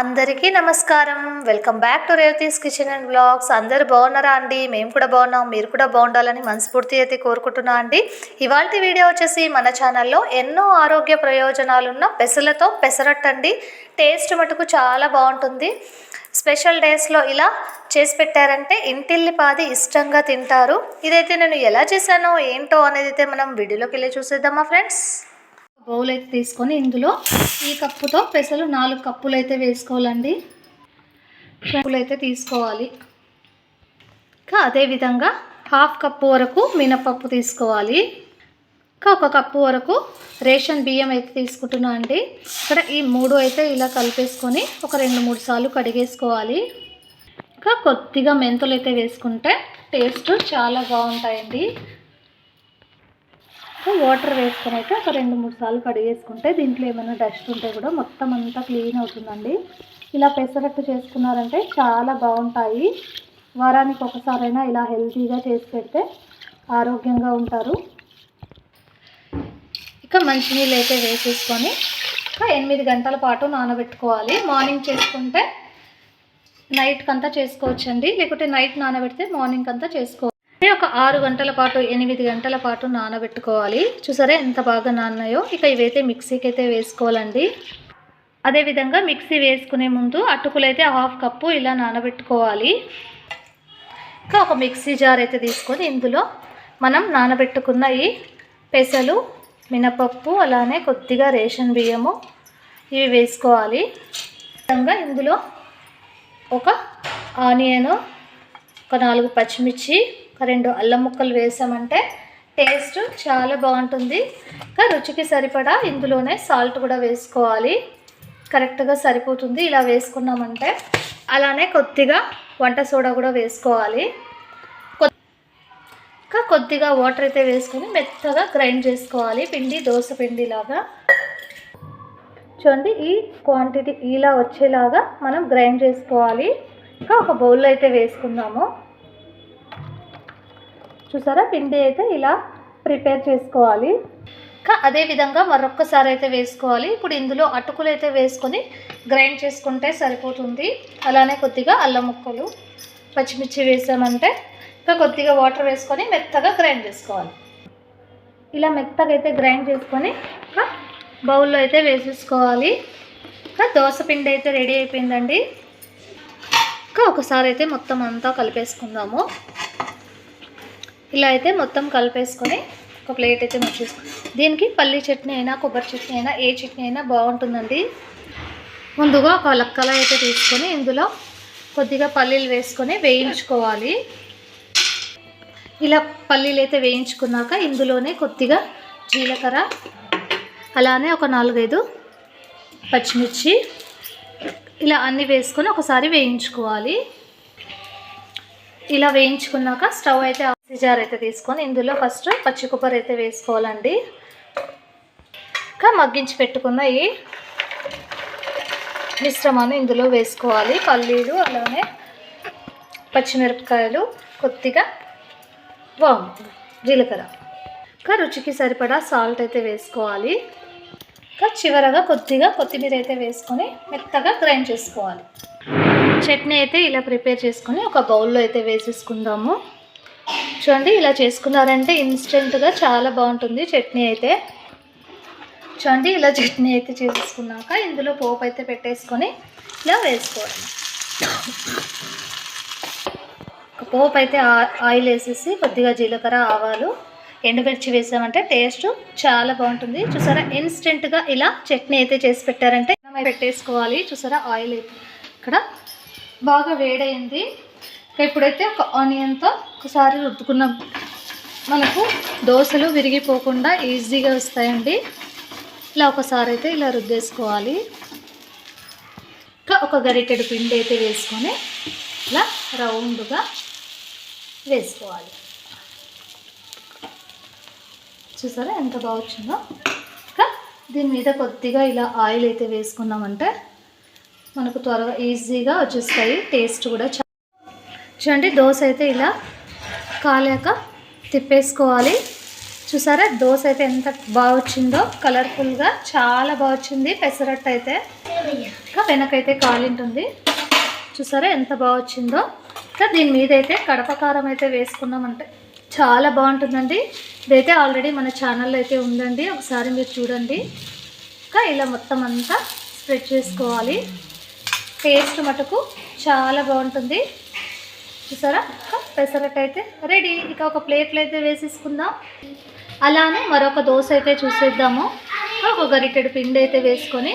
అందరికీ నమస్కారం. Welcome back to Revathi's kitchen and blogs అందరు బాగున్నారా అండి? మేము కూడా బాగున్నాం. మీరు కూడా బాగుండాలని మనస్ఫూర్తి అయితే కోరుకుంటున్నా అండి. ఇవాళ వీడియో వచ్చేసి మన ఛానల్లో ఎన్నో ఆరోగ్య ప్రయోజనాలున్న పెసలతో పెసరట్టండి. టేస్ట్ మటుకు చాలా బాగుంటుంది. స్పెషల్ డేస్లో ఇలా చేసి పెట్టారంటే ఇంటిల్లిపాది ఇష్టంగా తింటారు. ఇదైతే నేను ఎలా చేశానో ఏంటో అనేది అయితే మనం వీడియోలోకి వెళ్ళి చూసేద్దామా ఫ్రెండ్స్ బౌల్ అయితే తీసుకొని ఇందులో ఈ కప్పుతో పెసలు నాలుగు కప్పులు అయితే వేసుకోవాలండి. కప్పులు అయితే తీసుకోవాలి. ఇంకా అదేవిధంగా హాఫ్ కప్పు వరకు మినపప్పు తీసుకోవాలి. ఇంకా ఒక కప్పు వరకు రేషన్ బియ్యం అయితే తీసుకుంటున్నా అండి. ఇక్కడ ఈ మూడు అయితే ఇలా కలిపేసుకొని ఒక రెండు మూడు సార్లు కడిగేసుకోవాలి. ఇంకా కొద్దిగా మెంతులు అయితే వేసుకుంటే టేస్ట్ చాలా బాగుంటాయండి. వాటర్ వేసుకొని అయితే ఒక రెండు మూడు సార్లు కడిగేసుకుంటే దీంట్లో ఏమైనా డస్ట్ ఉంటే కూడా మొత్తం అంతా క్లీన్ అవుతుందండి. ఇలా పెసరట్టు చేసుకున్నారంటే చాలా బాగుంటాయి. వారానికి ఒకసారైనా ఇలా హెల్తీగా చేసి పెడితే ఆరోగ్యంగా ఉంటారు. ఇక మంచినీళ్ళు అయితే వేసేసుకొని ఒక ఎనిమిది గంటల పాటు నానబెట్టుకోవాలి. మార్నింగ్ చేసుకుంటే నైట్కి అంతా చేసుకోవచ్చండి. లేకుంటే నైట్ నానబెడితే మార్నింగ్ అంతా చేసుకోవచ్చు ఒక ఆరు గంటల పాటు ఎనిమిది గంటల పాటు నానబెట్టుకోవాలి. చూసారా ఎంత బాగా నాన్నాయో? ఇక ఇవైతే మిక్సీకి అయితే వేసుకోవాలండి. అదేవిధంగా మిక్సీ వేసుకునే ముందు అటుకులు అయితే హాఫ్ కప్పు ఇలా నానబెట్టుకోవాలి. ఇంకా ఒక మిక్సీ జార్ అయితే తీసుకొని ఇందులో మనం నానబెట్టుకున్న ఈ పెసలు మినపప్పు అలానే కొద్దిగా రేషన్ బియ్యము ఇవి వేసుకోవాలి. విధంగా ఇందులో ఒక ఆనియను ఒక నాలుగు పచ్చిమిర్చి ఒక రెండు అల్లం ముక్కలు వేసామంటే టేస్ట్ చాలా బాగుంటుంది. ఇంకా రుచికి సరిపడా ఇందులోనే సాల్ట్ కూడా వేసుకోవాలి. కరెక్ట్గా సరిపోతుంది ఇలా వేసుకున్నామంటే. అలానే కొద్దిగా వంట సోడా కూడా వేసుకోవాలి. ఇంకా కొద్దిగా వాటర్ అయితే వేసుకొని మెత్తగా గ్రైండ్ చేసుకోవాలి. పిండి దోశ పిండి లాగా చూడండి ఈ క్వాంటిటీ ఇలా వచ్చేలాగా మనం గ్రైండ్ చేసుకోవాలి. ఇంకా ఒక బౌల్లో అయితే వేసుకుందాము. చూసారా? పిండి అయితే ఇలా ప్రిపేర్ చేసుకోవాలి. ఇంకా అదే విధంగా మరొక్కసారి అయితే వేసుకోవాలి. ఇప్పుడు ఇందులో అటుకులు అయితే వేసుకొని గ్రైండ్ చేసుకుంటే సరిపోతుంది. అలానే కొద్దిగా అల్లం ముక్కలు పచ్చిమిర్చి వేసామంటే ఇంకా కొద్దిగా వాటర్ వేసుకొని మెత్తగా గ్రైండ్ చేసుకోవాలి. ఇలా మెత్తగా అయితే గ్రైండ్ చేసుకొని ఇంకా బౌల్లో అయితే వేసేసుకోవాలి. ఇంకా దోశ పిండి అయితే రెడీ అయిపోయిందండి. ఇంకా ఒకసారి అయితే మొత్తం అంతా కలిపేసుకుందాము. ఇలా అయితే మొత్తం కలిపేసుకొని ఒక ప్లేట్ అయితే మర్చేసుకుని దీనికి పల్లీ చట్నీ అయినా కొబ్బరి చట్నీ అయినా ఏ చట్నీ అయినా బాగుంటుందండి. ముందుగా ఒక లక్కల అయితే తీసుకొని ఇందులో కొద్దిగా పల్లీలు వేసుకొని వేయించుకోవాలి. ఇలా పల్లీలు అయితే వేయించుకున్నాక ఇందులోనే కొద్దిగా జీలకర్ర అలానే ఒక నాలుగైదు పచ్చిమిర్చి ఇలా అన్నీ వేసుకొని ఒకసారి వేయించుకోవాలి. ఇలా వేయించుకున్నాక స్టవ్ అయితే జార్ అయితే తీసుకొని ఇందులో ఫస్ట్ పచ్చి కొబ్బరి అయితే వేసుకోవాలండి. ఇంకా మగ్గించి పెట్టుకున్న ఈ మిశ్రమాన్ని ఇందులో వేసుకోవాలి. పల్లీలు అలానే పచ్చిమిరపకాయలు కొద్దిగా వాము జీలకర్ర. ఇంకా రుచికి సరిపడా సాల్ట్ అయితే వేసుకోవాలి. ఇంకా చివరగా కొద్దిగా కొత్తిమీర అయితే వేసుకొని మెత్తగా గ్రైండ్ చేసుకోవాలి. చట్నీ అయితే ఇలా ప్రిపేర్ చేసుకొని ఒక బౌల్లో అయితే వేసేసుకుందాము. చూడండి ఇలా చేసుకున్నారంటే ఇన్స్టెంట్గా చాలా బాగుంటుంది చట్నీ అయితే. చూడండి ఇలా చట్నీ అయితే చేసుకున్నాక ఇందులో పోపు అయితే పెట్టేసుకొని ఇలా వేసుకోవాలి. పోపు అయితే ఆ- ఆయిల్ వేసేసి కొద్దిగా జీలకర్ర ఆవాలు ఎండుమిర్చి వేసామంటే టేస్ట్ చాలా బాగుంటుంది. చూసారా ఇన్స్టెంట్గా ఇలా చట్నీ అయితే చేసి పెట్టారంటే పెట్టేసుకోవాలి. చూసారా ఆయిల్ అయితే ఇక్కడ బాగా వేడైంది. ఇప్పుడైతే ఒక ఆనియన్తో ఒకసారి రుద్దుకున్నాం. మనకు దోశలు విరిగిపోకుండా ఈజీగా వస్తాయండి. ఇలా ఒకసారి అయితే ఇలా రుద్దేసుకోవాలి. ఇంకా ఒక గరిటెడు పిండి అయితే వేసుకొని ఇలా రౌండ్గా వేసుకోవాలి. చూసారా ఎంత బాగా వచ్చిందో? ఇంకా దీని మీద కొద్దిగా ఇలా ఆయిల్ అయితే వేసుకున్నామంటే మనకు త్వరగా ఈజీగా వచ్చేస్తాయి. టేస్ట్ కూడా చూడండి దోశ అయితే ఇలా కాలేక తిప్పేసుకోవాలి. చూసారా దోశ అయితే ఎంత బాగా వచ్చిందో కలర్ఫుల్గా చాలా బాగా వచ్చింది. పెసరట్టు అయితే ఇంకా వెనకైతే కాలింటుంది చూసారా ఎంత బాగా వచ్చిందో. ఇంకా దీని మీద అయితే కడప కారం అయితే వేసుకున్నామంటే చాలా బాగుంటుందండి. ఇదైతే ఆల్రెడీ మన ఛానల్లో అయితే ఉందండి. ఒకసారి మీరు చూడండి. ఇంకా ఇలా మొత్తం అంతా స్ప్రెడ్ చేసుకోవాలి. టేస్ట్ మటుకు చాలా బాగుంటుంది. చూసారా? ఇంకా పెసరట్ అయితే రెడీ. ఇక ఒక ప్లేట్లో అయితే వేసేసుకుందాం. అలానే మరొక దోశ అయితే చూసేద్దాము. ఒక గరిటెడు పిండి అయితే వేసుకొని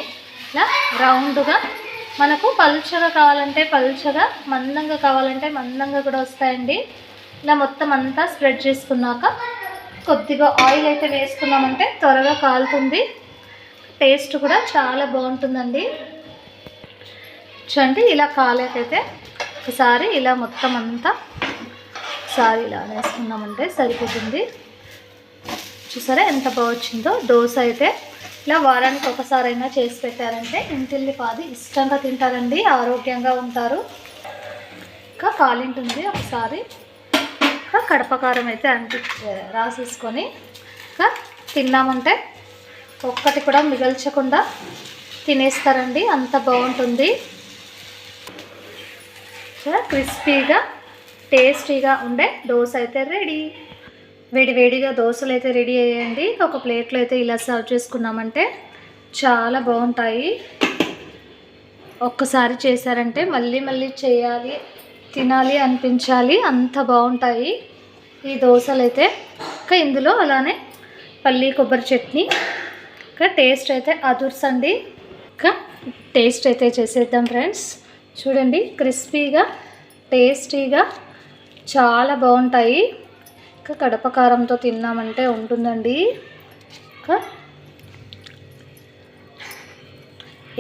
ఇలా రౌండ్గా. మనకు పలుచగా కావాలంటే పలుచగా మందంగా కావాలంటే మందంగా కూడా వస్తాయండి. ఇలా మొత్తం అంతా స్ప్రెడ్ చేసుకున్నాక కొద్దిగా ఆయిల్ అయితే వేసుకున్నామంటే త్వరగా కాలుతుంది. టేస్ట్ కూడా చాలా బాగుంటుందండి. చూడండి ఇలా కాలేకైతే ఒకసారి ఇలా మొత్తం అంతా ఒకసారి ఇలా వేసుకున్నామంటే సరిపోతుంది. చూసారా ఎంత బాగా వచ్చిందో? దోశ అయితే ఇలా వారానికి ఒకసారి అయినా చేసి పెట్టారంటే ఇంటిల్లి పాది ఇష్టంగా తింటారండి ఆరోగ్యంగా ఉంటారు. ఇంకా కాలింటుంది ఒకసారి. ఇంకా కడపకారం అయితే అంటి రాసేసుకొని ఇంకా తిన్నామంటే ఒక్కటి కూడా మిగల్చకుండా తినేస్తారండి అంత బాగుంటుంది. చాలా క్రిస్పీగా టేస్టీగా ఉండే దోశ అయితే రెడీ. వేడివేడిగా దోశలు అయితే రెడీ అయ్యండి. ఒక ప్లేట్లో అయితే ఇలా సర్వ్ చేసుకున్నామంటే చాలా బాగుంటాయి. ఒక్కసారి చేశారంటే మళ్ళీ మళ్ళీ చేయాలి తినాలి అనిపించాలి అంత బాగుంటాయి. ఈ దోశలు అయితే ఇంకా ఇందులో అలానే పల్లి కొబ్బరి చట్నీ. ఇంకా టేస్ట్ అయితే అదుర్స్ అండి. ఇంకా టేస్ట్ అయితే చేసేద్దాం ఫ్రెండ్స్. చూడండి క్రిస్పీగా టేస్టీగా చాలా బాగుంటాయి. ఇంకా కడప కారంతో తిన్నామంటే ఉంటుందండి. ఇంకా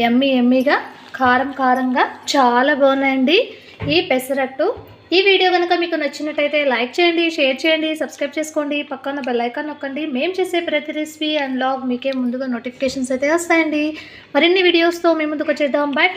ఎమ్మి ఎమ్మిగా కారం కారంగా చాలా బాగున్నాయండి ఈ పెసరట్టు. ఈ వీడియో కనుక మీకు నచ్చినట్టయితే లైక్ చేయండి షేర్ చేయండి సబ్స్క్రైబ్ చేసుకోండి. పక్కన బెల్లైకాన్ నొక్కండి. మేము చేసే ప్రతి రెసిపీ అండ్ లాగ్ మీకే ముందుగా నోటిఫికేషన్స్ అయితే వస్తాయండి. మరిన్ని వీడియోస్తో మేము ముందుకు వచ్చేద్దాం. బాయ్